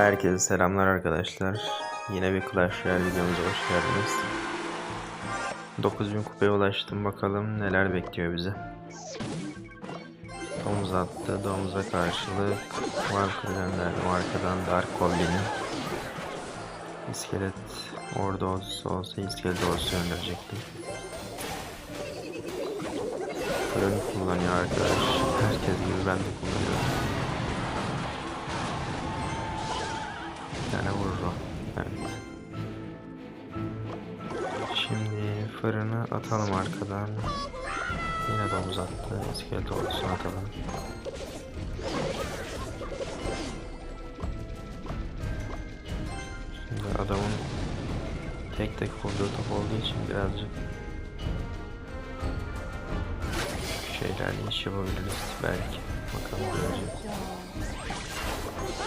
Herkese selamlar arkadaşlar. Yine bir Clash Royale videomuza hoş geldiniz. 9000 kupaya ulaştım bakalım neler bekliyor bizi. Domuz attı. Domuza karşılık Marker gönderdim. Arkadan Dark Goblin'i. İskelet orada olsa olsa iskelet olsa gönderecektim. Fırını kullanıyor arkadaş. Herkes gibi ben de kullanıyorum. Bir tane vurur. Evet. Şimdi fırını atalım arkadan. Yine domuz attı. İskelet olsun atalım. Şimdi adamın tek tek vurduğu top olduğu için birazcık şeylerle iş yapabiliriz belki. Bakalım göreceğiz.